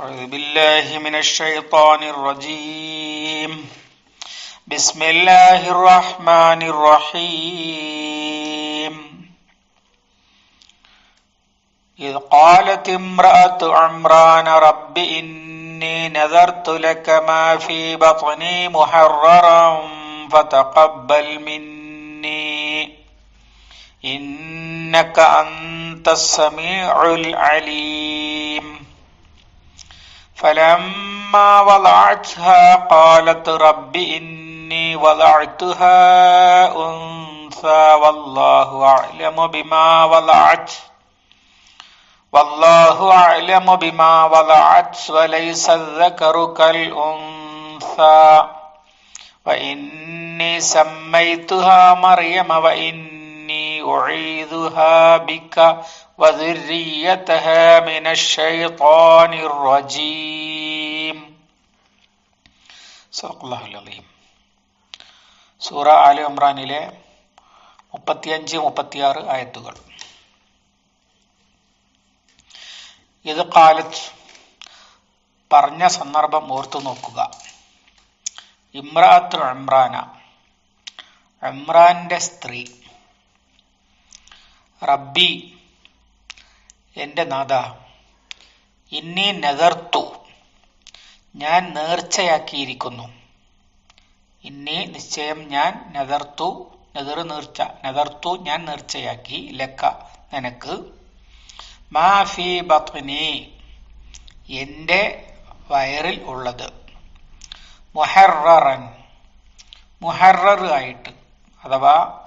أعوذ بالله من الشيطان الرجيم. بسم الله الرحمن الرحيم. إذ قالت امرأة عمران رب إني نذرت لك ما في بطني محررا فتقبل مني. إنك أنت السميع العليم. فلما وضعتها قالت رب إني وضعتها أنثى والله أعلم بما وضعت والله أعلم بما وضعت وليس الذكر كالأنثى وإني سميتها مريم وإني أعيذها بك وذريتها من الشيطان الرجيم صدق الله العظيم സൂറ ആലി ഇമ്രാനിലെ മുപ്പത്തിയഞ്ച് മുപ്പത്തിയാറ് ആയത്തുകൾ ഇത് കാലത്ത് പറഞ്ഞ സന്ദർഭം ഓർത്തു നോക്കുക ഇമ്രാത്ത് ഇമ്രാന ഇമ്രാന്റെ സ്ത്രീ റബ്ബി എന്റെ നാഥ ഇന്നി നഗർത്തു ഞാൻ നേർച്ചയാക്കിയിരിക്കുന്നു. ഇന്നി നിശ്ചയം ഞാൻ നഗർത്തു നെതിർ നേർച്ച നഗർത്തു ഞാൻ നേർച്ചയാക്കി. ലക്ക നിനക്ക്. മാഫി ബത്നി എന്റെ വയറിൽ ഉള്ളത്. മുഹറൻ മുഹറർ ആയിട്ട് അഥവാ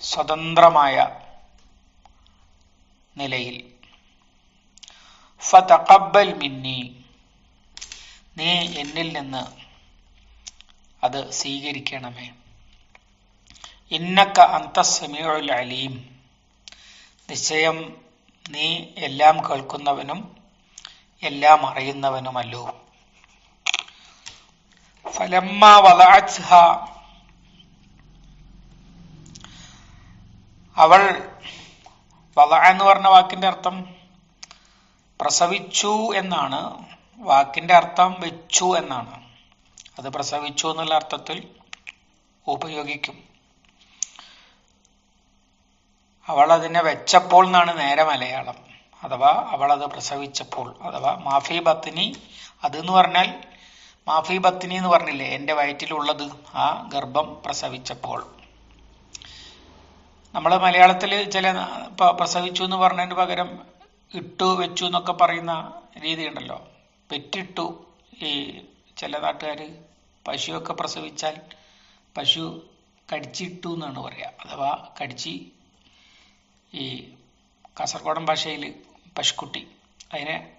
സ്വതന്ത്രമായ നിലയിൽ. ഫതഖബ്ബൽ മിന്നി. നീ എന്നിൽ നിന്ന് അത് സ്വീകരിക്കണമേ. ഇന്നക്ക അന്തസ്സമീഉൽ അലീം. നിശ്ചയം നീ എല്ലാം കേൾക്കുന്നവനും എല്ലാം അറിയുന്നവനുമല്ലോ. ഫലമ്മ വലഅത്ഹ അവൾ വല എന്ന് പറഞ്ഞ വാക്കിന്റെ അർത്ഥം പ്രസവിച്ചു എന്നാണ്. വാക്കിന്റെ അർത്ഥം വെച്ചു എന്നാണ്. അത് പ്രസവിച്ചു എന്നുള്ള അർത്ഥത്തിൽ ഉപയോഗിക്കും. അവൾ അതിനെ വെച്ചപ്പോൾ എന്നാണ് നേരെ മലയാളം. അഥവാ അവൾ അത് പ്രസവിച്ചപ്പോൾ അഥവാ മാഫി ബത്തിനി അത് എന്ന് പറഞ്ഞാൽ മാഫി ബത്തിനി എന്ന് പറഞ്ഞില്ലേ എന്റെ വയറ്റിലുള്ളത് ആ ഗർഭം പ്രസവിച്ചപ്പോൾ. നമ്മൾ മലയാളത്തിൽ ചില പ്രസവിച്ചു എന്ന് പറഞ്ഞതിന് പകരം ഇട്ടു വെച്ചു എന്നൊക്കെ പറയുന്ന രീതി ഉണ്ടല്ലോ പെറ്റിട്ടു ഈ ചില നാട്ടുകാർ പശുവൊക്കെ പ്രസവിച്ചാൽ പശു കടിച്ചിട്ടു എന്നാണ് പറയുക അഥവാ കടിച്ച് ഈ കാസർഗോഡൻ ഭാഷയിൽ പശുക്കുട്ടി അതിനെ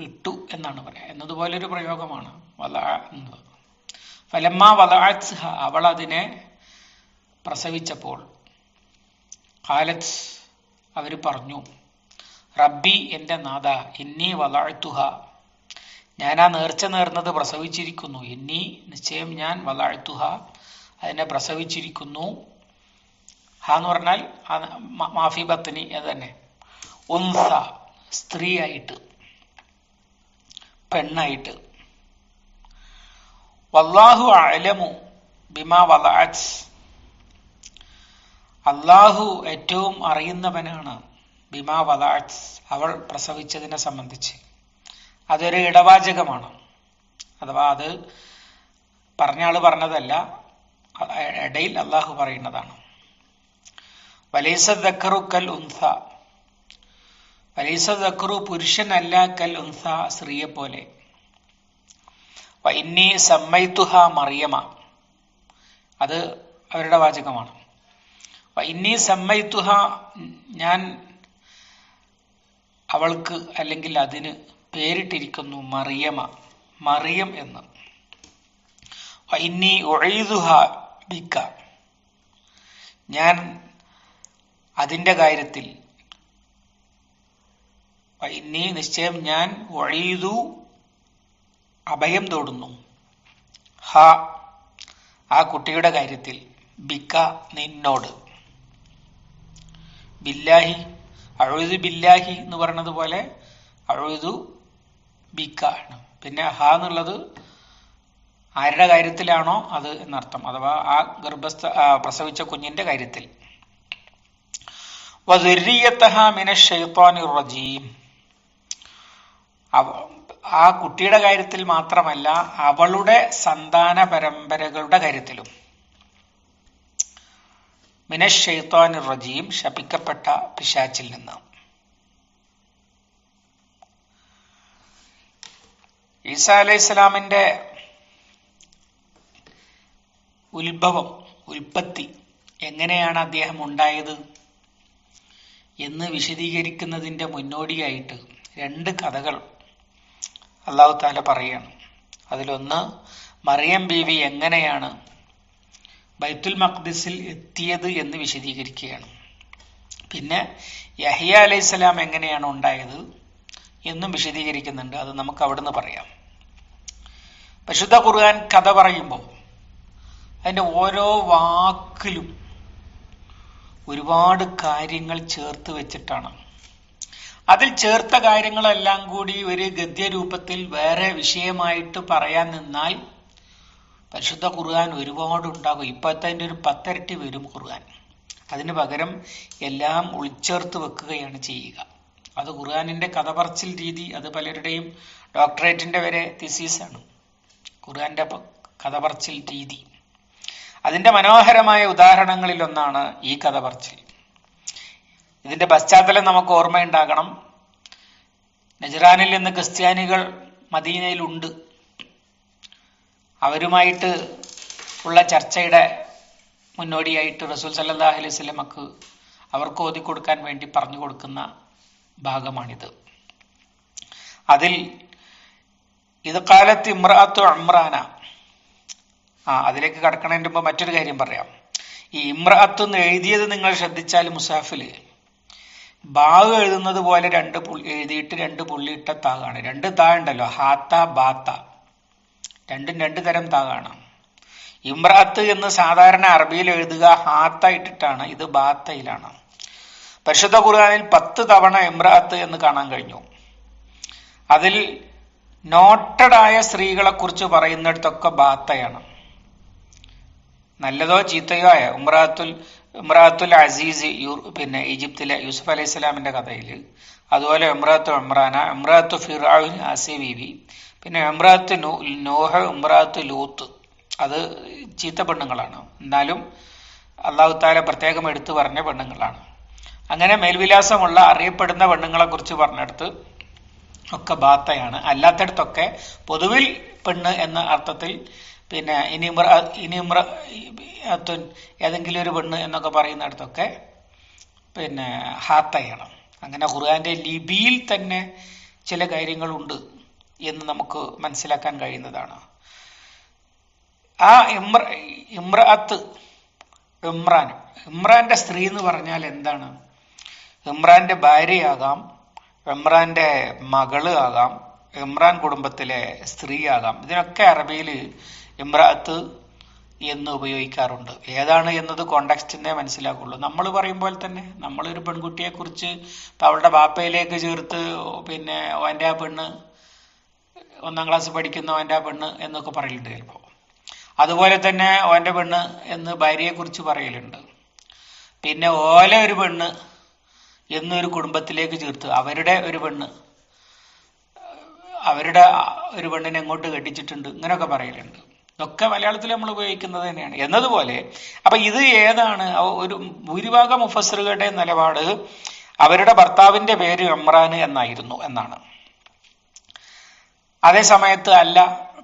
ഇട്ടു എന്നാണ് പറയുക എന്നതുപോലൊരു പ്രയോഗമാണ്. വല എന്നത്. ഫലമ്മ വലാത്സ്ഹ അവൾ അതിനെ പ്രസവിച്ചപ്പോൾ കാലത്ത് അവർ പറഞ്ഞു റബ്ബി എന്റെ നാഥ ഇന്നി വലാഴ്ത്തുഹ ഞാൻ ആ നേർച്ച നേർന്നത് പ്രസവിച്ചിരിക്കുന്നു. ഇന്നി നിശ്ചയം ഞാൻ വലാഴ്ത്തുഹ അതിനെ പ്രസവിച്ചിരിക്കുന്നു. ഹ എന്ന് പറഞ്ഞാൽ മാഫി ബത്തനി അത് തന്നെ. ഉൻസ സ്ത്രീയായിട്ട് പെണ്ണായിട്ട്. വല്ലാഹു അലമു ബിമാ വലാറ്റ് അള്ളാഹു ഏറ്റവും അറിയുന്നവനാണ് ബിമാ വലാറ്റ് അവൾ പ്രസവിച്ചതിനെ സംബന്ധിച്ച്. അതൊരു ഇടവാചകമാണ്. അഥവാ അത് പറഞ്ഞ ആൾ പറഞ്ഞതല്ല ഇടയിൽ അള്ളാഹു പറയുന്നതാണ്. വലീസ ദക്കറു കൽ ഉൻസ. വലീസ ദക്കറു പുരുഷനല്ല കൽ ഉൻസ സ്ത്രീയെ പോലെ. വൈന്നി സമ്മൈത്തുഹ മറിയമ അത് അവരുടെ വാചകമാണ്. വൈന്നി സമ്മയിത്തുഹ ഞാൻ അവൾക്ക് അല്ലെങ്കിൽ അതിന് പേരിട്ടിരിക്കുന്നു മറിയമ മറിയം എന്ന്. വൈന്നി ഒഴുതുഹ ബിക്ക. ഞാൻ അതിന്റെ കാര്യത്തിൽ വൈന്നി നിശ്ചയം ഞാൻ ഒഴീതു അഭയം തോടുന്നു. ഹ ആ കുട്ടിയുടെ കാര്യത്തിൽ ബിക്ക നിന്നോട്. ബില്ലാഹി അഴുതു ബില്ലാഹി എന്ന് പറഞ്ഞതുപോലെ അഴുതു ബിക്ക പിന്നെ ഹ എന്നുള്ളത് ആരുടെ കാര്യത്തിലാണോ അത് എന്നർത്ഥം. അഥവാ ആ ഗർഭസ്ഥ പ്രസവിച്ച കുഞ്ഞിന്റെ കാര്യത്തിൽ. ആ കുട്ടിയുടെ കാര്യത്തിൽ മാത്രമല്ല അവളുടെ സന്താന പരമ്പരകളുടെ കാര്യത്തിലും. മിനഷ് റജീം ശപിക്കപ്പെട്ട പിശാച്ചിൽ നിന്ന്. ഈസ അലൈഹി ഇസ്ലാമിന്റെ ഉത്ഭവം ഉൽപ്പത്തി എങ്ങനെയാണ് അദ്ദേഹം ഉണ്ടായത് എന്ന് വിശദീകരിക്കുന്നതിന്റെ മുന്നോടിയായിട്ട് രണ്ട് കഥകൾ അള്ളാഹു താല പറയാണ്. അതിലൊന്ന് മറിയം ബീവി എങ്ങനെയാണ് ബൈത്തുൽ മഖ്ദിസിൽ എത്തിയത് എന്ന് വിശദീകരിക്കുകയാണ്. പിന്നെ യഹിയ അലൈഹിസ്സലാം എങ്ങനെയാണ് ഉണ്ടായത് എന്നും വിശദീകരിക്കുന്നുണ്ട്. അത് നമുക്ക് അവിടുന്ന് പറയാം. പരിശുദ്ധ ഖുർആൻ കഥ പറയുമ്പോൾ അതിന്റെ ഓരോ വാക്കിലും ഒരുപാട് കാര്യങ്ങൾ ചേർത്ത് വെച്ചിട്ടാണ്. അതിൽ ചേർത്ത കാര്യങ്ങളെല്ലാം കൂടി ഒരു ഗദ്യരൂപത്തിൽ വേറെ വിഷയമായിട്ട് പറയാൻ നിന്നാൽ പരിശുദ്ധ ഖുർആൻ ഒരുപാട് ഉണ്ടാകും. ഇപ്പോഴത്തെ അതിന്റെ ഒരു പത്തരട്ടി വരും ഖുർആൻ. അതിന് പകരം എല്ലാം ഉൾച്ചേർത്ത് വെക്കുകയാണ് ചെയ്യുക. അത് ഖുർആാനിന്റെ കഥ പറച്ചിൽ രീതി അത് പലരുടെയും ഡോക്ടറേറ്റിന്റെ വരെ തിസീസാണ് ഖുർആാന്റെ കഥ പറച്ചിൽ രീതി. അതിന്റെ മനോഹരമായ ഉദാഹരണങ്ങളിൽ ഒന്നാണ് ഈ കഥ പറച്ചിൽ ഇതിന്റെ പശ്ചാത്തലം നമുക്ക് ഓർമ്മയുണ്ടാകണം. നജറാനിൽ നിന്ന് ക്രിസ്ത്യാനികൾ മദീനയിലുണ്ട് അവരുമായിട്ട് ഉള്ള ചർച്ചയുടെ മുന്നോടിയായിട്ട് റസൂൽ സല്ലല്ലാഹു അലൈഹി സ്വലമക്ക് അവർക്ക് ഓതി കൊടുക്കാൻ വേണ്ടി പറഞ്ഞു കൊടുക്കുന്ന ഭാഗമാണിത്. അതിൽ ഇത് കാലത്ത് ഇമ്രാത്തു അമ്രാന ആ അതിലേക്ക് കടക്കണതിന്റെ മുമ്പ് മറ്റൊരു കാര്യം പറയാം. ഈ ഇമ്രാത്ത് എന്ന് എഴുതിയത് നിങ്ങൾ ശ്രദ്ധിച്ചാൽ മുസാഫിൽ ബാഗ് എഴുതുന്നത് പോലെ രണ്ട് പുള്ളി എഴുതിയിട്ട് രണ്ട് പുള്ളിയിട്ട താകാണ് രണ്ട് താ ഉണ്ടല്ലോ ഹാത്ത ബാത്ത. രണ്ടും രണ്ട് തരം താകാണ് ഇമ്രാത്ത് എന്ന് സാധാരണ അറബിയിൽ എഴുതുക ഹാത്ത ഇട്ടിട്ടാണ് ഇത് ബാത്തയിലാണ്. പരിശുദ്ധ ഖുർആാനിൽ പത്ത് തവണ ഇമ്രാത്ത് എന്ന് കാണാൻ കഴിഞ്ഞു. അതിൽ നോട്ടഡ് ആയ സ്ത്രീകളെ കുറിച്ച് പറയുന്നിടത്തൊക്കെ ബാത്തയാണ്. നല്ലതോ ചീത്തയോ ആയ ഉമ്രാത്തുൽ ഉമ്രാത്തുൽ അസീസ് പിന്നെ ഈജിപ്തിലെ യൂസുഫ് അലൈഹി സ്വലാമിന്റെ കഥയിൽ അതുപോലെ ഉമ്രാത്തു ഉമ്രാന ഉമ്രാത്തു ഫിർ ആസി ബീവി പിന്നെ ഉമ്രാത്ത് നൂ നോഹ ഉമ്രാത്ത് ലൂത്ത്. അത് ചീത്ത പെണ്ണുങ്ങളാണ്. എന്നാലും അള്ളാഹു താല പ്രത്യേകം എടുത്തു പറഞ്ഞ പെണ്ണുങ്ങളാണ്. അങ്ങനെ മേൽവിലാസമുള്ള അറിയപ്പെടുന്ന പെണ്ണുങ്ങളെ കുറിച്ച് പറഞ്ഞെടുത്ത് ഒക്കെ ബാത്തയാണ്. അല്ലാത്തടത്തൊക്കെ പൊതുവിൽ പെണ്ണ് എന്ന അർത്ഥത്തിൽ പിന്നെ ഇനി ഇനിമ്ര ഇനി ഇമ്ര അത്തുൻ ഏതെങ്കിലും ഒരു പെണ്ണ് എന്നൊക്കെ പറയുന്നിടത്തൊക്കെ പിന്നെ ഹാത്തയാണ്. അങ്ങനെ ഖുർആന്റെ ലിപിയിൽ തന്നെ ചില കാര്യങ്ങളുണ്ട്. എന്ന് നമുക്ക് മനസ്സിലാക്കാൻ കഴിയുന്നതാണ്. ആ ഇമ്ര ഇമ്രാത്ത് ഇമ്രാൻ ഇമ്രാന്റെ സ്ത്രീ എന്ന് പറഞ്ഞാൽ എന്താണ്? ഇമ്രാന്റെ ഭാര്യയാകാം ഇമ്രാന്റെ മകൾ ആകാം ഇമ്രാൻ കുടുംബത്തിലെ സ്ത്രീ ആകാം ഇതിനൊക്കെ അറബിയിൽ ഇമ്രാത്ത് എന്ന് ഉപയോഗിക്കാറുണ്ട്. ഏതാണ് എന്നത് കോണ്ടാക്സ്റ്റിനെ മനസ്സിലാക്കുള്ളൂ. നമ്മൾ പറയുമ്പോൾ തന്നെ നമ്മളൊരു പെൺകുട്ടിയെ കുറിച്ച് ഇപ്പൊ അവളുടെ ബാപ്പയിലേക്ക് ചേർത്ത് പിന്നെ അവന്റെ ആ പെണ്ണ് ഒന്നാം ക്ലാസ് പഠിക്കുന്ന ഓന്റെ പെണ്ണ് എന്നൊക്കെ പറയലുണ്ട് ചിലപ്പോൾ അതുപോലെ തന്നെ ഓന്റെ പെണ്ണ് എന്ന് ഭാര്യയെ കുറിച്ച് പറയലുണ്ട്. പിന്നെ ഓല ഒരു പെണ്ണ് എന്നൊരു കുടുംബത്തിലേക്ക് ചേർത്ത് അവരുടെ ഒരു പെണ്ണ് അവരുടെ ഒരു പെണ്ണിനെ എങ്ങോട്ട് കെട്ടിച്ചിട്ടുണ്ട് ഇങ്ങനെയൊക്കെ പറയലുണ്ട്. ഒക്കെ മലയാളത്തിൽ നമ്മൾ ഉപയോഗിക്കുന്നത് തന്നെയാണ്. എന്നതുപോലെ അപ്പൊ ഇത് ഏതാണ്? ഒരു ഭൂരിഭാഗം മുഫസറുകളുടെ നിലപാട് അവരുടെ ഭർത്താവിന്റെ പേര് ഇമ്രാൻ എന്നായിരുന്നു എന്നാണ്. അതേ സമയത്ത് അല്ല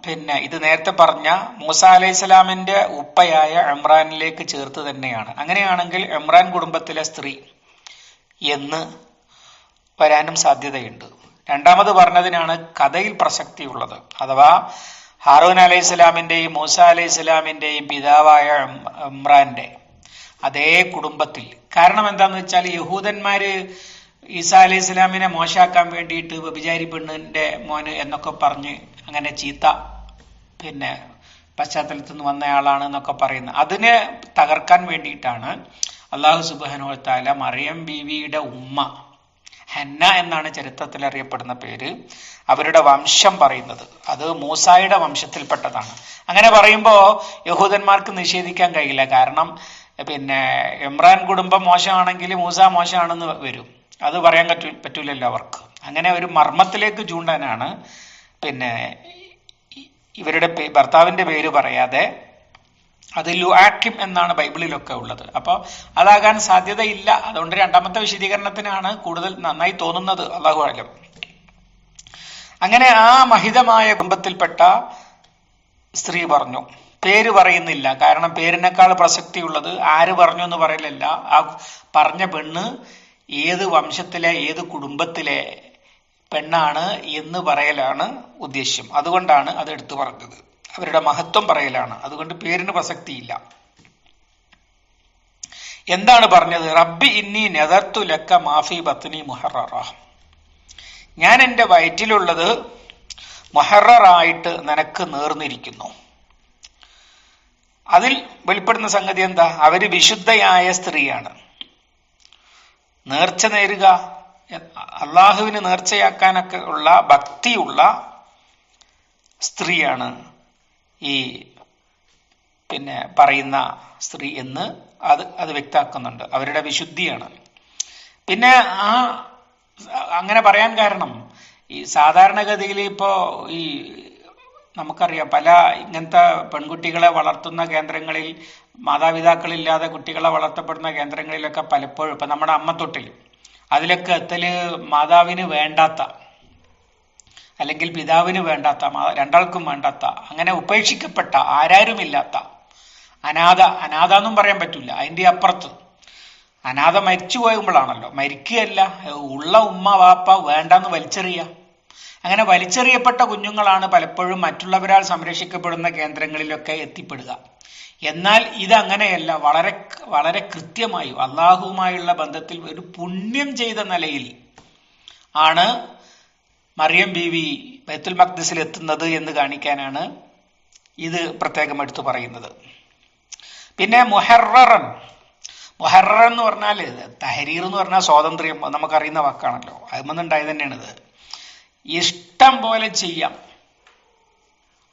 പിന്നെ ഇത് നേരത്തെ പറഞ്ഞ മൂസ അലൈഹി സ്വലാമിന്റെ ഉപ്പയായ ഇമ്രാനിലേക്ക് ചേർത്ത് തന്നെയാണ്. അങ്ങനെയാണെങ്കിൽ ഇമ്രാൻ കുടുംബത്തിലെ സ്ത്രീ എന്ന് വരാനും സാധ്യതയുണ്ട്. രണ്ടാമത് പറഞ്ഞതിനാണ് കഥയിൽ പ്രസക്തിയുള്ളത്. അഥവാ ഹാറൂൻ അലൈഹി സ്വലാമിന്റെയും മൂസ അലൈഹി സ്വലാമിന്റെയും പിതാവായ ഇമ്രാന്റെ അതേ കുടുംബത്തിൽ. കാരണം എന്താന്ന് വെച്ചാൽ യഹൂദന്മാര് ഈസാ അലൈഹി ഇസ്ലാമിനെ മോശാക്കാൻ വേണ്ടിയിട്ട് വ്യഭിചാരി പെണ്ണിന്റെ മോന് എന്നൊക്കെ പറഞ്ഞ് അങ്ങനെ ചീത്ത പിന്നെ പശ്ചാത്തലത്തിൽ നിന്ന് വന്നയാളാണ് എന്നൊക്കെ പറയുന്നത്. അതിനെ തകർക്കാൻ വേണ്ടിയിട്ടാണ് അള്ളാഹു സുബാനു താല മറിയം ബീവിയുടെ ഉമ്മ ഹന്ന എന്നാണ് ചരിത്രത്തിൽ അറിയപ്പെടുന്ന പേര്. അവരുടെ വംശം പറയുന്നത്. അത് മൂസായുടെ വംശത്തിൽപ്പെട്ടതാണ്. അങ്ങനെ പറയുമ്പോ യഹൂദന്മാർക്ക് നിഷേധിക്കാൻ കഴിയില്ല. കാരണം പിന്നെ ഇമ്രാൻ കുടുംബം മോശമാണെങ്കിൽ മൂസ മോശമാണെന്ന് വരും. അത് പറയാൻ പറ്റൂ പറ്റൂലല്ലോ അവർക്ക്. അങ്ങനെ ഒരു മർമ്മത്തിലേക്ക് ചൂണ്ടാനാണ്. പിന്നെ ഇവരുടെ ഭർത്താവിന്റെ പേര് പറയാതെ അത് ലുആക്കിം എന്നാണ് ബൈബിളിലൊക്കെ ഉള്ളത്. അപ്പോൾ അതാകാൻ സാധ്യതയില്ല. അതുകൊണ്ട് രണ്ടാമത്തെ വിശദീകരണത്തിനാണ് കൂടുതൽ നന്നായി തോന്നുന്നത്. അള്ളാഹു ആലം അങ്ങനെ ആ മഹിതമായ കുടുംബത്തിൽപ്പെട്ട സ്ത്രീ പറഞ്ഞു പേര് പറയുന്നില്ല. കാരണം പേരിനേക്കാൾ പ്രസക്തിയുള്ളത് ആര് പറഞ്ഞു എന്ന് പറയലല്ല. ആ പറഞ്ഞ പെണ്ണ് ഏത് വംശത്തിലെ ഏത് കുടുംബത്തിലെ പെണ്ണാണ് എന്ന് പറയലാണ് ഉദ്ദേശ്യം. അതുകൊണ്ടാണ് അത് എടുത്തു പറഞ്ഞത്. അവരുടെ മഹത്വം പറയലാണ്. അതുകൊണ്ട് പേരിന് പ്രസക്തിയില്ല. എന്താണ് പറഞ്ഞത്? റബ്ബി ഇന്നി നെതർത്തു ലക്ക മാഫി ബത്നി മുഹറ ഞാൻ എന്റെ വയറ്റിലുള്ളത് മൊഹറായിട്ട് നിനക്ക് നേർന്നിരിക്കുന്നു. അതിൽ വെളിപ്പെടുന്ന സംഗതി എന്താ? അവർ വിശുദ്ധയായ സ്ത്രീയാണ്. നേർച്ച നേരുക അള്ളാഹുവിന് നേർച്ചയാക്കാനൊക്കെ ഉള്ള ഭക്തിയുള്ള സ്ത്രീയാണ് ഈ പിന്നെ പറയുന്ന സ്ത്രീ എന്ന് അത് അത് വ്യക്താക്കുന്നുണ്ട്. അവരുടെ വിശുദ്ധിയാണ്. പിന്നെ ആ അങ്ങനെ പറയാൻ കാരണം ഈ സാധാരണഗതിയിൽ ഇപ്പോ ഈ നമുക്കറിയാം. പല ഇങ്ങനത്തെ പെൺകുട്ടികളെ വളർത്തുന്ന കേന്ദ്രങ്ങളിൽ മാതാപിതാക്കളില്ലാതെ കുട്ടികളെ വളർത്തപ്പെടുന്ന കേന്ദ്രങ്ങളിലൊക്കെ പലപ്പോഴും ഇപ്പൊ നമ്മുടെ അമ്മത്തൊട്ടിൽ അതിലൊക്കെ എത്തൽ മാതാവിന് വേണ്ടാത്ത അല്ലെങ്കിൽ പിതാവിന് വേണ്ടാത്ത രണ്ടാൾക്കും വേണ്ടാത്ത അങ്ങനെ ഉപേക്ഷിക്കപ്പെട്ട ആരാരുമില്ലാത്ത അനാഥ അനാഥ എന്നും പറയാൻ പറ്റില്ല അതിന്റെ അപ്പുറത്ത്. അനാഥ മരിച്ചു പോകുമ്പോഴാണല്ലോ മരിക്കുകയല്ല ഉള്ള ഉമ്മ വാപ്പ വേണ്ടെന്ന് വലിച്ചെറിയ അങ്ങനെ വലിച്ചെറിയപ്പെട്ട കുഞ്ഞുങ്ങളാണ് പലപ്പോഴും മറ്റുള്ളവരാൽ സംരക്ഷിക്കപ്പെടുന്ന കേന്ദ്രങ്ങളിലൊക്കെ എത്തിപ്പെടുക. എന്നാൽ ഇതങ്ങനെയല്ല. വളരെ വളരെ കൃത്യമായി അള്ളാഹുവുമായുള്ള ബന്ധത്തിൽ ഒരു പുണ്യം ചെയ്ത നിലയിൽ ആണ് മറിയം ബീവി ബൈത്തുൽ മഖ്ദസിൽ എത്തുന്നത് എന്ന് കാണിക്കാനാണ് ഇത് പ്രത്യേകം എടുത്തു പറയുന്നത്. പിന്നെ മുഹറൻ മുഹറർ എന്ന് പറഞ്ഞാൽ തഹരീർ എന്ന് പറഞ്ഞാൽ സ്വാതന്ത്ര്യം. നമുക്കറിയുന്ന വാക്കാണല്ലോ. അതുമെന്നുണ്ടായത് തന്നെയാണിത്. ഇഷ്ടം പോലെ ചെയ്യാം.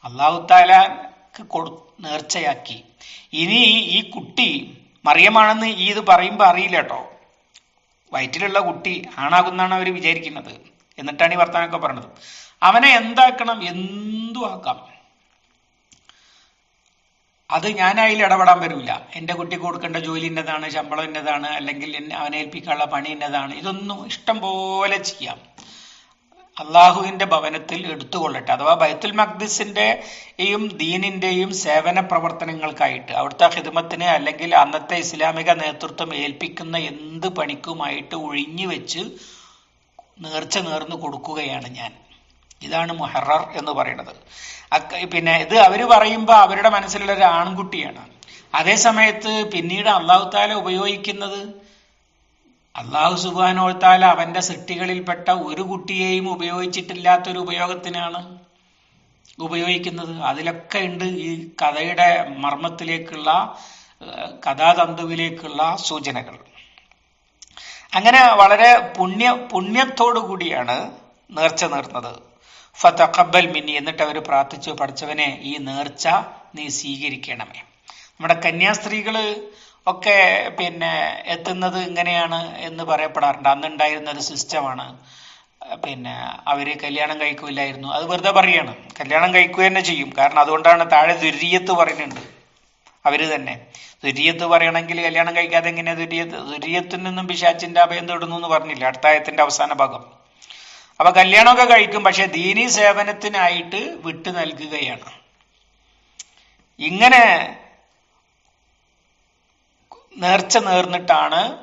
അള്ളാഹു താലാക്ക് കൊടു നേർച്ചയാക്കി. ഇനി ഈ കുട്ടി മറിയമാണെന്ന് ഈ ഇത് പറയുമ്പോൾ അറിയില്ല കേട്ടോ വയറ്റിലുള്ള കുട്ടി ആണാകുന്നാണ് അവർ വിചാരിക്കുന്നത്. എന്നിട്ടാണ് ഈ വർത്തമാനമൊക്കെ പറഞ്ഞത്. അവനെ എന്താക്കണം എന്തു ആക്കാം. അത് ഞാൻ അതിൽ ഇടപെടാൻ വരില്ല എന്റെ കുട്ടിക്ക് കൊടുക്കേണ്ട ജോലി ഇന്നതാണ് ശമ്പളം ഇന്നതാണ് അല്ലെങ്കിൽ അവനെ ഏൽപ്പിക്കാനുള്ള പണി ഇന്നതാണ്. ഇതൊന്നും ഇഷ്ടം പോലെ ചെയ്യാം. അള്ളാഹുവിന്റെ ഭവനത്തിൽ എടുത്തുകൊള്ളട്ടെ. അഥവാ ബൈത്തുൽ മഖ്ദിസിന്റെയും ദീനിന്റെയും സേവന പ്രവർത്തനങ്ങൾക്കായിട്ട് അവിടുത്തെ ഹിദമത്തിന് അല്ലെങ്കിൽ അന്നത്തെ ഇസ്ലാമിക നേതൃത്വം ഏൽപ്പിക്കുന്ന എന്ത് പണിക്കുമായിട്ട് ഒഴിഞ്ഞു വെച്ച് നേർച്ച നേർന്ന് കൊടുക്കുകയാണ് ഞാൻ. ഇതാണ് മുഹറർ എന്ന് പറയുന്നത്. പിന്നെ ഇത് അവർ പറയുമ്പോൾ അവരുടെ മനസ്സിലുള്ള ഒരു ആൺകുട്ടിയാണ്. അതേ സമയത്ത് പിന്നീട് അള്ളാഹു താല ഉപയോഗിക്കുന്നത് അള്ളാഹു സുബാനോത്താൽ അവന്റെ സൃഷ്ടികളിൽപ്പെട്ട ഒരു കുട്ടിയെയും ഉപയോഗിച്ചിട്ടില്ലാത്തൊരു ഉപയോഗത്തിനാണ് ഉപയോഗിക്കുന്നത്. അതിലൊക്കെ ഉണ്ട് ഈ കഥയുടെ മർമ്മത്തിലേക്കുള്ള കഥാതന്തുവിലേക്കുള്ള സൂചനകൾ. അങ്ങനെ വളരെ പുണ്യ പുണ്യത്തോടു കൂടിയാണ് നേർച്ച നേർന്നത്. ഫതഖബൽ മിന്നി എന്നിട്ട് അവർ പ്രാർത്ഥിച്ചു പഠിച്ചവനെ ഈ നേർച്ച നീ സ്വീകരിക്കണമേ. നമ്മുടെ കന്യാസ്ത്രീകൾ ഒക്കെ പിന്നെ എത്തുന്നത് ഇങ്ങനെയാണ് എന്ന് പറയപ്പെടാറുണ്ട്. അന്നുണ്ടായിരുന്ന ഒരു സിസ്റ്റമാണ്. പിന്നെ അവർ കല്യാണം കഴിക്കൂലായിരുന്നു അത് വെറുതെ പറയാണ്. കല്യാണം കഴിക്കുക തന്നെ ചെയ്യും. കാരണം അതുകൊണ്ടാണ് താഴെ ദുര്യത്ത് പറയുന്നുണ്ട്. അവർ തന്നെ. ദുര്യത്ത് പറയണമെങ്കിൽ കല്യാണം കഴിക്കാതെ എങ്ങനെ ദുര്യത്ത്? ദുര്യത്തിൽ നിന്നും പിശാച്ചിന്റെ അഭയം തൊടുന്നു എന്ന് പറഞ്ഞില്ല? അടുത്തായത്തിന്റെ അവസാന ഭാഗം. അപ്പൊ കല്യാണമൊക്കെ കഴിക്കും. പക്ഷെ ദീനി സേവനത്തിനായിട്ട് വിട്ടു നൽകുകയാണ്. ഇങ്ങനെ നേർച്ച നേർന്നിട്ടാണ്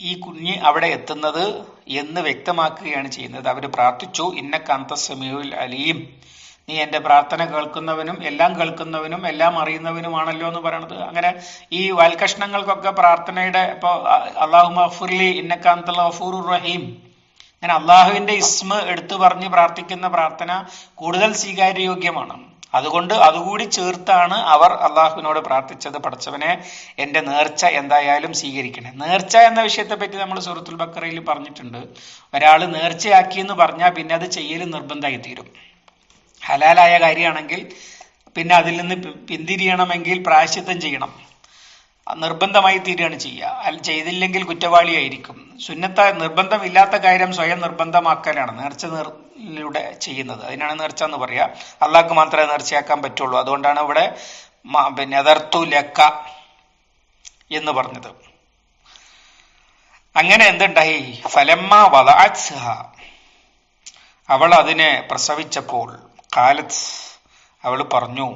ഈ കുഞ്ഞ് അവിടെ എത്തുന്നത് എന്ന് വ്യക്തമാക്കുകയാണ് ചെയ്യുന്നത്. അവർ പ്രാർത്ഥിച്ചു ഇന്ന കാന്തസമീഉൽ അലീം. നീ എന്റെ പ്രാർത്ഥന കേൾക്കുന്നവനും എല്ലാം കേൾക്കുന്നവനും എല്ലാം അറിയുന്നവനുമാണല്ലോ എന്ന് പറയണത്. അങ്ങനെ ഈ വാൽകഷ്ണങ്ങൾക്കൊക്കെ പ്രാർത്ഥനയുടെ ഇപ്പൊ അള്ളാഹു മഫുർലി ഇന്നക്കാന്തൽ ഗഫൂറുർ റഹീം. അങ്ങനെ അള്ളാഹുവിന്റെ ഇസ്മ എടുത്തു പറഞ്ഞ് പ്രാർത്ഥിക്കുന്ന പ്രാർത്ഥന കൂടുതൽ സ്വീകാര്യയോഗ്യമാണ്. അതുകൊണ്ട് അതുകൂടി ചേർത്താണ് അവർ അള്ളാഹുവിനോട് പ്രാർത്ഥിച്ചത് പഠിച്ചവനെ എന്റെ നേർച്ച എന്തായാലും സ്വീകരിക്കണേ. നേർച്ച എന്ന വിഷയത്തെ പറ്റി നമ്മൾ സുഹൃത്തുൽ ബക്കറയിൽ പറഞ്ഞിട്ടുണ്ട്. ഒരാൾ നേർച്ചയാക്കി എന്ന് പറഞ്ഞാൽ പിന്നെ അത് ചെയ്യൽ നിർബന്ധമായി തീരും ഹലാലായ കാര്യമാണെങ്കിൽ പിന്നെ അതിൽ നിന്ന് പിന്തിരിയണമെങ്കിൽ പ്രായശ്ചിത്തം ചെയ്യണം. നിർബന്ധമായി തീരുകയാണ് ചെയ്യുക. അല്ല ചെയ്തില്ലെങ്കിൽ കുറ്റവാളിയായിരിക്കും. സുന്നത്ത നിർബന്ധമില്ലാത്ത കാര്യം സ്വയം നിർബന്ധമാക്കലാണ്. നേർച്ച നേർലൂടെ ചെയ്യുന്നത്. അതിനാണ് നേർച്ച എന്ന് പറയുക അള്ളാഹ്ക്ക് മാത്രമേ നേർച്ചയാക്കാൻ പറ്റുള്ളൂ. അതുകൊണ്ടാണ് ഇവിടെ പിന്നെ അതർത്തു ലക്ക എന്ന് പറഞ്ഞത്. അങ്ങനെ എന്തുണ്ടായി? ഫലമ്മ വലാത്സ്ഹ അവൾ അതിനെ പ്രസവിച്ചപ്പോൾ കാലത്ത് അവൾ പറഞ്ഞു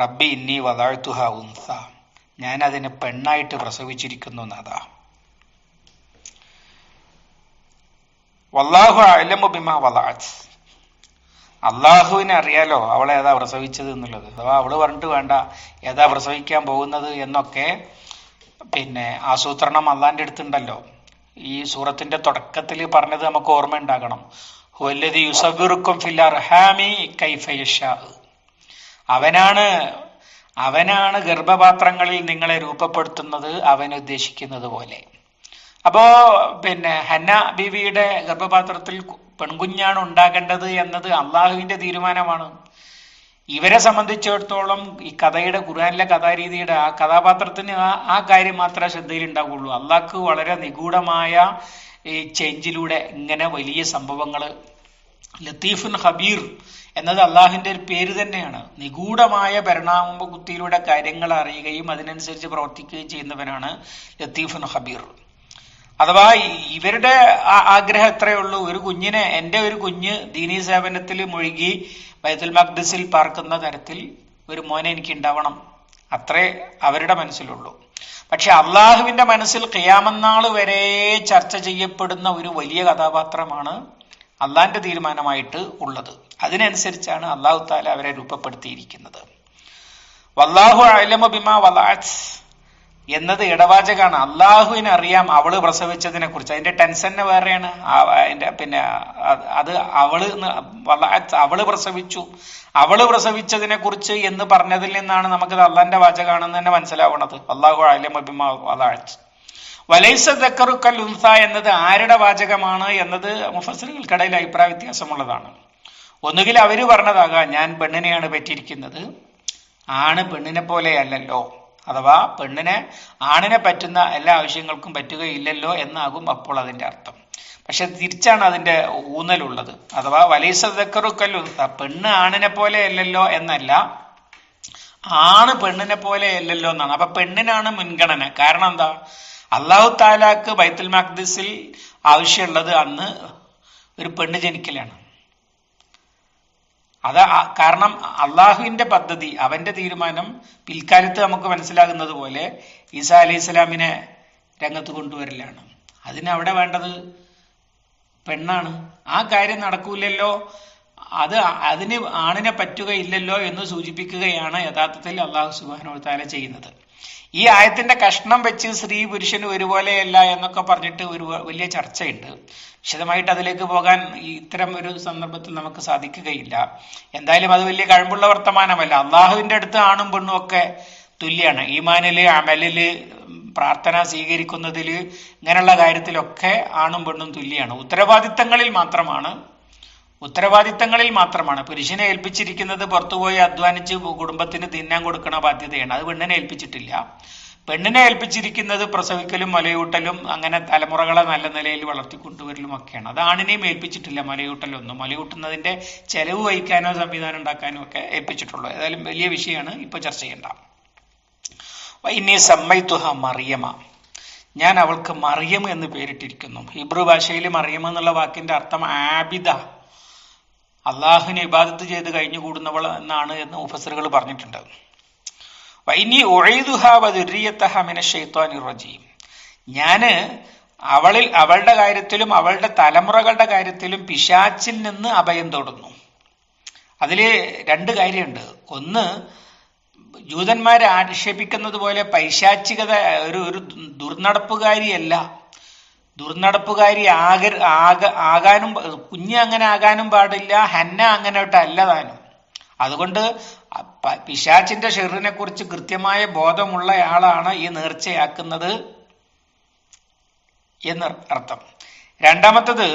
റബ്ബി ഇന്നി വലാഴ്ത്തുഹ ഉൻസ. ഞാൻ അതിനെ പെണ്ണായിട്ട് പ്രസവിച്ചിരിക്കുന്നു എന്നതാ വല്ലാഹു അലമു ബിമാ വലാത്ത് അള്ളാഹുവിനെ അറിയാലോ അവളെ ഏതാ പ്രസവിച്ചത് എന്നുള്ളത്. അഥവാ അവൾ പറഞ്ഞിട്ട് വേണ്ട ഏതാ പ്രസവിക്കാൻ പോകുന്നത് എന്നൊക്കെ പിന്നെ ആസൂത്രണം അള്ളാന്റെ അടുത്തുണ്ടല്ലോ. ഈ സൂറത്തിന്റെ തുടക്കത്തിൽ പറഞ്ഞത് നമുക്ക് ഓർമ്മ ഉണ്ടാകണം ഹുവല്ലദി യുസബിറുക്കും ഫിൽ അർഹാമി അവനാണ് അവനാണ് ഗർഭപാത്രങ്ങളിൽ നിങ്ങളെ രൂപപ്പെടുത്തുന്നത് അവൻ ഉദ്ദേശിക്കുന്നത് പോലെ. അപ്പോ പിന്നെ ഹന്ന ബീവിയുടെ ഗർഭപാത്രത്തിൽ പെൺകുഞ്ഞാണ് ഉണ്ടാകേണ്ടത് എന്നത് അള്ളാഹുവിന്റെ തീരുമാനമാണ്. ഇവരെ സംബന്ധിച്ചിടത്തോളം ഈ കഥയുടെ ഖുർആനിലെ കഥാരീതിയുടെ ആ കഥാപാത്രത്തിന് ആ ആ കാര്യം മാത്രമേ ശ്രദ്ധയിൽ ഉണ്ടാവുള്ളൂ അള്ളാഹ്ക്ക് വളരെ നിഗൂഢമായ ഈ ചേഞ്ചിലൂടെ ഇങ്ങനെ വലിയ സംഭവങ്ങൾ ലത്തീഫുൻ ഹബീർ എന്നത് അള്ളാഹിന്റെ ഒരു പേര് തന്നെയാണ്. നിഗൂഢമായ പരിണാമ കുത്തിയിലൂടെ കാര്യങ്ങൾ അറിയുകയും അതിനനുസരിച്ച് പ്രവർത്തിക്കുകയും ചെയ്യുന്നവനാണ് ലത്തീഫുൻ ഹബീർ അഥവാ ഇവരുടെ ആഗ്രഹം എത്രയേ ഉള്ളൂ? ഒരു കുഞ്ഞിനെ എന്റെ ഒരു കുഞ്ഞ് ദീനീ സേവനത്തിൽ മുഴുകി ബൈത്തുൽ മഖ്ദിസിൽ പാർക്കുന്ന തരത്തിൽ ഒരു മോനെ എനിക്ക് ഉണ്ടാവണം. അത്രേ അവരുടെ മനസ്സിലുള്ളൂ. പക്ഷെ അള്ളാഹുവിന്റെ മനസ്സിൽ ഖിയാമന്നാൾ വരെ ചർച്ച ചെയ്യപ്പെടുന്ന ഒരു വലിയ കഥാപാത്രമാണ് അള്ളാന്റെ തീരുമാനമായിട്ട് ഉള്ളത്. അതിനനുസരിച്ചാണ് അള്ളാഹു താല അവരെ രൂപപ്പെടുത്തിയിരിക്കുന്നത്. വല്ലാഹു അലമ ബിമാ വലാത്ത് എന്നത് ഇടവാചകാണ് അള്ളാഹുവിന് അറിയാം അവൾ പ്രസവിച്ചതിനെ കുറിച്ച്. അതിന്റെ ടെൻസ് തന്നെ വേറെയാണ്. അതിന്റെ പിന്നെ അത് അവൾ അവൾ പ്രസവിച്ചു. അവൾ പ്രസവിച്ചതിനെ കുറിച്ച് എന്ന് പറഞ്ഞതിൽ നിന്നാണ് നമുക്ക് അള്ളാന്റെ വാചകാണെന്ന് തന്നെ മനസ്സിലാവുന്നത് അള്ളാഹു അലമ ബിമാ വലാത്ത് വലൈസ ദക്കറുക്കൽ ഉൻസ എന്നത് ആരുടെ വാചകമാണ് എന്നത് മുഫസറുകൾക്കിടയിൽ അഭിപ്രായ വ്യത്യാസമുള്ളതാണ്. ഒന്നുകിൽ അവർ പറഞ്ഞതാകാം ഞാൻ പെണ്ണിനെയാണ് പറ്റിയിരിക്കുന്നത്. ആണ് പെണ്ണിനെ പോലെ അല്ലല്ലോ. അഥവാ പെണ്ണിനെ ആണിനെ പറ്റുന്ന എല്ലാ ആവശ്യങ്ങൾക്കും പറ്റുകയില്ലല്ലോ എന്നാകും അപ്പോൾ അതിന്റെ അർത്ഥം. പക്ഷെ തിരിച്ചാണ് അതിന്റെ ഊന്നലുള്ളത്. അഥവാ വലൈസ ദക്കറുക്കൽ പെണ്ണ് ആണിനെ പോലെ അല്ലല്ലോ എന്നല്ല ആണ് പെണ്ണിനെ പോലെ അല്ലല്ലോ എന്നാണ്. അപ്പൊ പെണ്ണിനാണ് മുൻഗണന. കാരണം എന്താ? അള്ളാഹു താലാക്ക് ബൈത്തുൽ മഖ്ദിസിൽ ആവശ്യമുള്ളത് അന്ന് ഒരു പെണ്ണ് ജനിക്കലാണ്. അത് കാരണം അള്ളാഹുവിന്റെ പദ്ധതി അവന്റെ തീരുമാനം പിൽക്കാലത്ത് നമുക്ക് മനസ്സിലാകുന്നത് പോലെ ഈസാ അലൈഹി സ്വലാമിനെ രംഗത്ത് കൊണ്ടുവരലാണ്. അതിനവിടെ വേണ്ടത് പെണ്ണാണ്. ആ കാര്യം നടക്കൂലല്ലോ. അത് അതിന് ആണിനെ പറ്റുകയില്ലല്ലോ എന്ന് സൂചിപ്പിക്കുകയാണ് യഥാർത്ഥത്തിൽ അള്ളാഹു സുബാനോ താല ചെയ്യുന്നത്. ഈ ആയത്തിന്റെ കഷ്ണം വെച്ച് സ്ത്രീ പുരുഷന് ഒരുപോലെയല്ല എന്നൊക്കെ പറഞ്ഞിട്ട് ഒരു വലിയ ചർച്ചയുണ്ട്. വിശദമായിട്ട് അതിലേക്ക് പോകാൻ ഇത്തരം ഒരു സന്ദർഭത്തിൽ നമുക്ക് സാധിക്കുകയില്ല. എന്തായാലും അത് വലിയ കഴിവുള്ള വർത്തമാനമല്ല. അള്ളാഹുവിന്റെ അടുത്ത് ആണും പെണ്ണും ഒക്കെ തുല്യാണ്. ഈമാനിൽ അമലിൽ പ്രാർത്ഥന സ്വീകരിക്കുന്നതിൽ ഇങ്ങനെയുള്ള കാര്യത്തിലൊക്കെ ആണും പെണ്ണും തുല്യാണ്. ഉത്തരവാദിത്തങ്ങളിൽ മാത്രമാണ് ഉത്തരവാദിത്തങ്ങളിൽ മാത്രമാണ്. പുരുഷനെ ഏൽപ്പിച്ചിരിക്കുന്നത് പുറത്തുപോയി അധ്വാനിച്ച് കുടുംബത്തിന് തിന്നാൻ കൊടുക്കണ ബാധ്യതയാണ്. അത് പെണ്ണിനെ ഏൽപ്പിച്ചിട്ടില്ല. പെണ്ണിനെ ഏൽപ്പിച്ചിരിക്കുന്നത് പ്രസവിക്കലും മലയൂട്ടലും അങ്ങനെ തലമുറകളെ നല്ല നിലയിൽ വളർത്തിക്കൊണ്ടുവരലും ഒക്കെയാണ് അത് ആണിനെയും ഏൽപ്പിച്ചിട്ടില്ല മലയൂട്ടലൊന്നും. മലയൂട്ടുന്നതിന്റെ ചെലവ് വഹിക്കാനോ സംവിധാനം ഉണ്ടാക്കാനോ ഒക്കെ ഏൽപ്പിച്ചിട്ടുള്ളൂ. ഏതായാലും വലിയ വിഷയമാണ് ഇപ്പൊ ചർച്ച ചെയ്യേണ്ട. ഇനി സമ്മൈത്തുഹ മറിയമ. ഞാൻ അവൾക്ക് മറിയം എന്ന് പേരിട്ടിരിക്കുന്നു. ഹിബ്രു ഭാഷയിൽ മറിയം എന്നുള്ള വാക്കിന്റെ അർത്ഥം ആബിദ. അള്ളാഹുവിനെ ഇബാദത്ത് ചെയ്ത് കഴിഞ്ഞുകൂടുന്നവൾ എന്നാണ് എന്ന് മുഫസറുകൾ പറഞ്ഞിട്ടുണ്ട്. വൈനി ഞാൻ അവളിൽ അവളുടെ കാര്യത്തിലും അവളുടെ തലമുറകളുടെ കാര്യത്തിലും പിശാച്ചിൽ നിന്ന് അഭയം തൊടുന്നു. അതിൽ രണ്ട് കാര്യമുണ്ട്. ഒന്ന് ജൂതന്മാരെ ആക്ഷേപിക്കുന്നത് പോലെ പൈശാചികത ഒരു ഒരു ദുർനടപ്പുകാരിയല്ല. ദുർനടപ്പുകാരി ആക ആക ആകാനും കുഞ്ഞ് അങ്ങനെ ആകാനും പാടില്ല ഹന്ന അങ്ങനെ അല്ല താനും. അതുകൊണ്ട് പിശാച്ചിന്റെ ഷെറിനെ കുറിച്ച് കൃത്യമായ ബോധമുള്ളയാളാണ് ഈ നേർച്ചയാക്കുന്നത് എന്ന് അർത്ഥം. രണ്ടാമത്തത്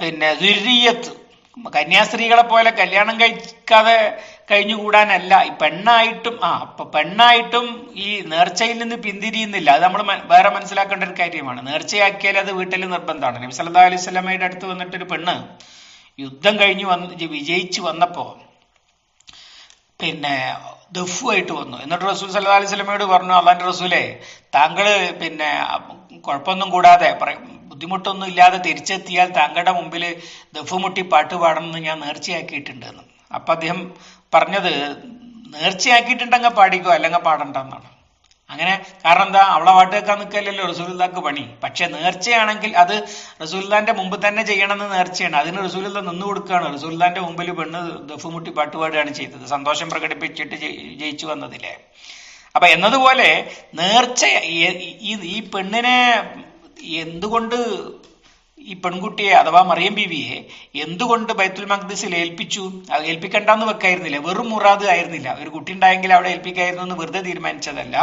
പിന്നെ ദുര്യത്ത്. കന്യാസ്ത്രീകളെ പോലെ കല്യാണം കഴിക്കാതെ കഴിഞ്ഞുകൂടാനല്ല. ഈ പെണ്ണായിട്ടും ആ അപ്പൊ പെണ്ണായിട്ടും ഈ നേർച്ചയിൽ നിന്ന് പിന്തിരിയുന്നില്ല. അത് നമ്മൾ വേറെ മനസ്സിലാക്കേണ്ട ഒരു കാര്യമാണ്. നേർച്ചയാക്കിയാൽ അത് വീട്ടിൽ നിർബന്ധമാണ്. നബി സല്ലാ അലൈഹി സ്വലമയുടെ അടുത്ത് വന്നിട്ടൊരു പെണ്ണ് യുദ്ധം കഴിഞ്ഞ് വന്ന് വിജയിച്ചു വന്നപ്പോ പിന്നെ ദഫുമായിട്ട് വന്നു. എന്നിട്ട് റസൂൽ സല്ലാ അലൈഹി സ്വലമയോട് പറഞ്ഞു അള്ളാന്റെ റസൂലെ താങ്കൾ പിന്നെ കുഴപ്പമൊന്നും കൂടാതെ ബുദ്ധിമുട്ടൊന്നും ഇല്ലാതെ തിരിച്ചെത്തിയാൽ താങ്കളുടെ മുമ്പിൽ ദഫുമുട്ടി പാട്ട് പാടണമെന്ന് ഞാൻ നേർച്ചയാക്കിയിട്ടുണ്ട് അപ്പൊ അദ്ദേഹം പറഞ്ഞത് നേർച്ചയാക്കിയിട്ടുണ്ടെങ്കിൽ പാടിക്കോ അല്ലെങ്കിൽ പാടണ്ട എന്നാണ് അങ്ങനെ കാരണം എന്താ? അവളെ പാട്ട് കേൾക്കാൻ നിൽക്കല്ലല്ലോ റസൂലുള്ളാക്ക് പണി. പക്ഷെ നേർച്ചയാണെങ്കിൽ അത് റസൂലുള്ളാന്റെ മുമ്പ് തന്നെ ചെയ്യണമെന്ന് നേർച്ചയാണ്. അതിന് റസൂലുള്ള നിന്ന് കൊടുക്കുകയാണ്. റസൂലുള്ളാന്റെ മുമ്പിൽ പെണ്ണ് ദഫുമുട്ടി പാട്ടുപാടുകയാണ് ചെയ്തത്. സന്തോഷം പ്രകടിപ്പിച്ചിട്ട് ജയിച്ചു വന്നതില്ലേ അപ്പൊ എന്നതുപോലെ നേർച്ച ഈ പെണ്ണിനെ എന്തുകൊണ്ട് ഈ പെൺകുട്ടിയെ അഥവാ മറിയം ബീവിയെ എന്തുകൊണ്ട് ബൈത്തുൽ മഖ്ദിസിൽ ഏൽപ്പിച്ചു? അത് ഏൽപ്പിക്കണ്ടെന്ന് വെക്കായിരുന്നില്ല. വെറും മുറാദ് ആയിരുന്നില്ല. ഒരു കുട്ടി ഉണ്ടായെങ്കിൽ അവിടെ ഏൽപ്പിക്കായിരുന്നു എന്ന് വെറുതെ തീരുമാനിച്ചതല്ല.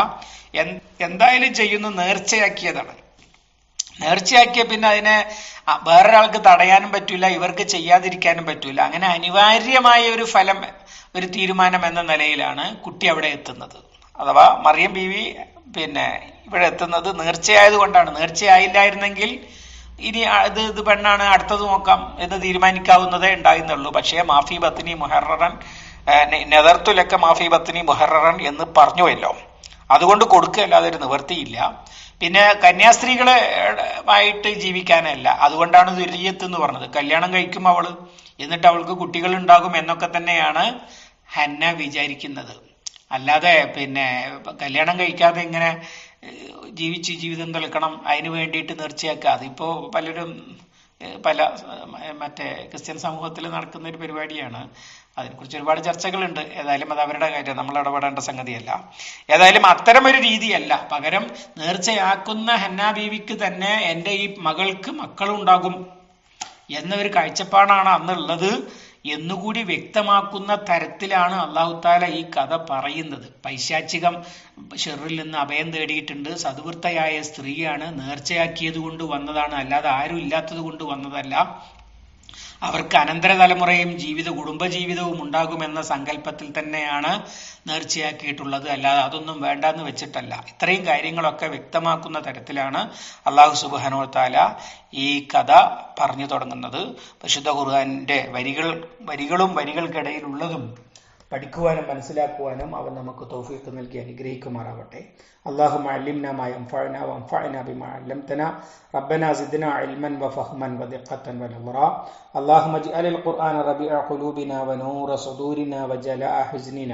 എന്തായാലും ചെയ്യുന്നു നേർച്ചയാക്കിയതാണ്. നേർച്ചയാക്കിയ പിന്നെ അതിനെ വേറൊരാൾക്ക് തടയാനും പറ്റൂല ഇവർക്ക് ചെയ്യാതിരിക്കാനും പറ്റൂല. അങ്ങനെ അനിവാര്യമായ ഒരു ഫലം ഒരു തീരുമാനം എന്ന നിലയിലാണ് കുട്ടി അവിടെ എത്തുന്നത്. അഥവാ മറിയം ബീവി പിന്നെ ഇവിടെ എത്തുന്നത് നേർച്ചയായത് കൊണ്ടാണ് നേർച്ചയായില്ലായിരുന്നെങ്കിൽ ഇനി ഇത് ഇത് പെണ്ണാണ് അടുത്തത് നോക്കാം എന്ന് തീരുമാനിക്കാവുന്നതേ ഉണ്ടായിരുന്നുള്ളൂ. പക്ഷേ മാഫി ബത്തിനി മുഹറൻ നെതർത്തുലക്ക മാഫി ബത്തിനി മുഹറൻ എന്ന് പറഞ്ഞുവല്ലോ. അതുകൊണ്ട് കൊടുക്കുകയല്ലാതെ ഒരു നിവർത്തിയില്ല പിന്നെ കന്യാസ്ത്രീകളെ ആയിട്ട് ജീവിക്കാനല്ല. അതുകൊണ്ടാണ് ദുര്യത്ത് എന്ന് പറഞ്ഞത്. കല്യാണം കഴിക്കും അവൾ എന്നിട്ട് അവൾക്ക് കുട്ടികൾ ഉണ്ടാകും എന്നൊക്കെ തന്നെയാണ് ഹന്ന വിചാരിക്കുന്നത്. അല്ലാതെ പിന്നെ കല്യാണം കഴിക്കാതെ ഇങ്ങനെ ജീവിച്ച് ജീവിതം തെളിക്കണം അതിന് വേണ്ടിയിട്ട് നേർച്ചയാക്കുക. അതിപ്പോ പലരും പല മറ്റേ ക്രിസ്ത്യൻ സമൂഹത്തിൽ നടക്കുന്ന ഒരു പരിപാടിയാണ്. അതിനെക്കുറിച്ച് ഒരുപാട് ചർച്ചകളുണ്ട്. ഏതായാലും അത് അവരുടെ കാര്യം നമ്മൾ ഇടപെടേണ്ട സംഗതിയല്ല. ഏതായാലും അത്തരമൊരു രീതിയല്ല. പകരം നേർച്ചയാക്കുന്ന ഹന്നാ ബീവിക്ക് തന്നെ എന്റെ ഈ മകൾക്ക് മക്കളുണ്ടാകും എന്നൊരു കാഴ്ചപ്പാടാണ് അന്നുള്ളത്. എന്നുകൂടി വ്യക്തമാക്കുന്ന തരത്തിലാണ് അള്ളാഹുത്താല ഈ കഥ പറയുന്നത്. പൈശാചികം ഷെറിൽ നിന്ന് അഭയം തേടിയിട്ടുണ്ട്. സതുവൃത്തയായ സ്ത്രീയാണ് നേർച്ചയാക്കിയത് കൊണ്ട് വന്നതാണ്. അല്ലാതെ ആരും ഇല്ലാത്തത് കൊണ്ട് വന്നതല്ല. അവർക്ക് അനന്തര തലമുറയും ജീവിത കുടുംബജീവിതവും ഉണ്ടാകുമെന്ന സങ്കല്പത്തിൽ തന്നെയാണ് നേർച്ചയാക്കിയിട്ടുള്ളത്. അല്ലാതെ അതൊന്നും വേണ്ടെന്ന് വെച്ചിട്ടല്ല. ഇത്രയും കാര്യങ്ങളൊക്കെ വ്യക്തമാക്കുന്ന തരത്തിലാണ് അള്ളാഹു സുബാനോ താല ഈ കഥ പറഞ്ഞു തുടങ്ങുന്നത്. പരിശുദ്ധ ഖുർആാനിന്റെ വരികൾ വരികളും വരികൾക്കിടയിലുള്ളതും പഠിക്കുവാനും മനസ്സിലാക്കുവാനും അവൻ നമുക്ക് തൗഫീഖ് നൽകി അനുഗ്രഹിക്കുമാറാവട്ടെ. അള്ളാഹു അലിംന മയംഫഅന വംഫഅന ബിമ അല്ലംതന. റബ്ബന സിദ്ന ഇൽമൻ വഫഹ്മൻ വദിഖത്തൻ വനവറ അല്ലാഹുമ്മ ജ്അലിൽ ഖുർആന റബിഅ ഖുലൂബിന വനൂറ സുദൂരിന വജലാഅ ഹുസ്നിന.